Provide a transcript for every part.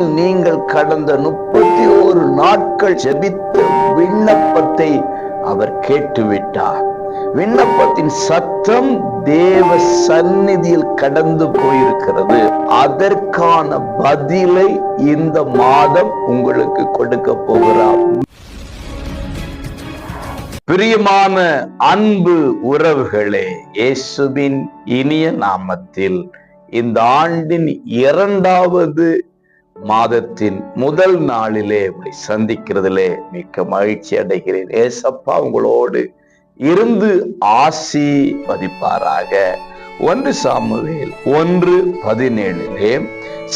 நீங்கள் கடந்த முப்பத்தி ஓரு நாட்கள் ஜெபித்த விண்ணப்பத்தை அவர் கேட்டுவிட்டார். விண்ணப்பத்தின் சத்தம் தேவ சந்நிதியில் கடந்து போயிருக்கிறது. அதற்கான பதிலை இந்த மாதம் உங்களுக்கு கொடுக்க போகிறார். பிரியமான அன்பு உறவுகளே இயேசுவின் இனிய நாமத்தில் இந்த ஆண்டின் இரண்டாவது மாதத்தின் முதல் நாளிலே உங்களை சந்திக்கிறதுலே மிக்க மகிழ்ச்சி அடைகிறேன். ஏசப்பா உங்களோடு இருந்து ஆசி பதிப்பாராக ஒன்று சாமுவேல் ஒன்று பதினேழிலே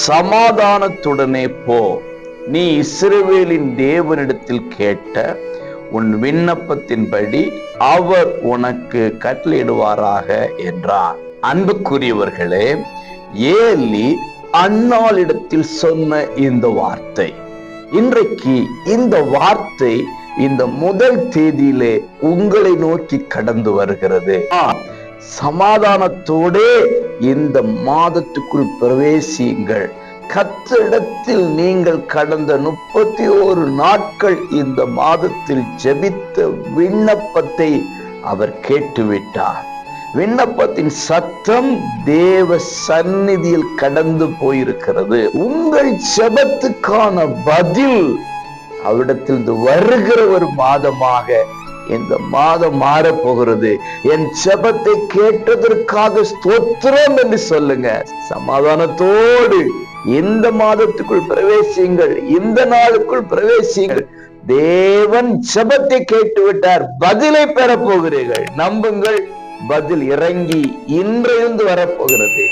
சமாதானத்துடனே போ. நீ இஸ்ரவேலின் தேவனிடத்தில் கேட்ட உன் விண்ணப்பத்தின்படி அவர் உனக்கு கட்டளையிடுவாராக என்றார். அன்புக்குரியவர்களே ஏலி அன்னாளிடத்தில் சொன்ன இந்த வார்த்தை. இன்றைக்கு இந்த வார்த்தை இந்த முதல் தேதியிலே உங்களை நோக்கி கடந்து வருகிறது. சமாதானத்தோடே இந்த மாதத்துக்குள் பிரவேசியுங்கள். கத்திடத்தில் நீங்கள் கடந்த முப்பத்தி ஓரு நாட்கள் இந்த மாதத்தில் ஜெபித்த விண்ணப்பத்தை அவர் கேட்டுவிட்டார். விண்ணப்பத்தின் சத்தம் தேவ சந்நிதியில் கடந்து போயிருக்கிறது. உங்கள் செபத்துக்கான பதில் அவிடத்தில் வருகிற ஒரு மாதமாக இந்த மாதம் மாறப் போகிறது என் செபத்தை கேட்டதற்காக ஸ்தோத்திரம் என்று சொல்லுங்க. சமாதானத்தோடு இந்த மாதத்துக்குள் பிரவேசியுங்கள். இந்த நாளுக்குள் பிரவேசியுங்கள். தேவன் செபத்தை கேட்டு விட்டார் பதிலை பெறப் போகிறீர்கள் நம்புங்கள். பதில் இறங்கி இன்றிருந்து வரப்போகிறது.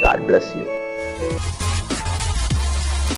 God bless you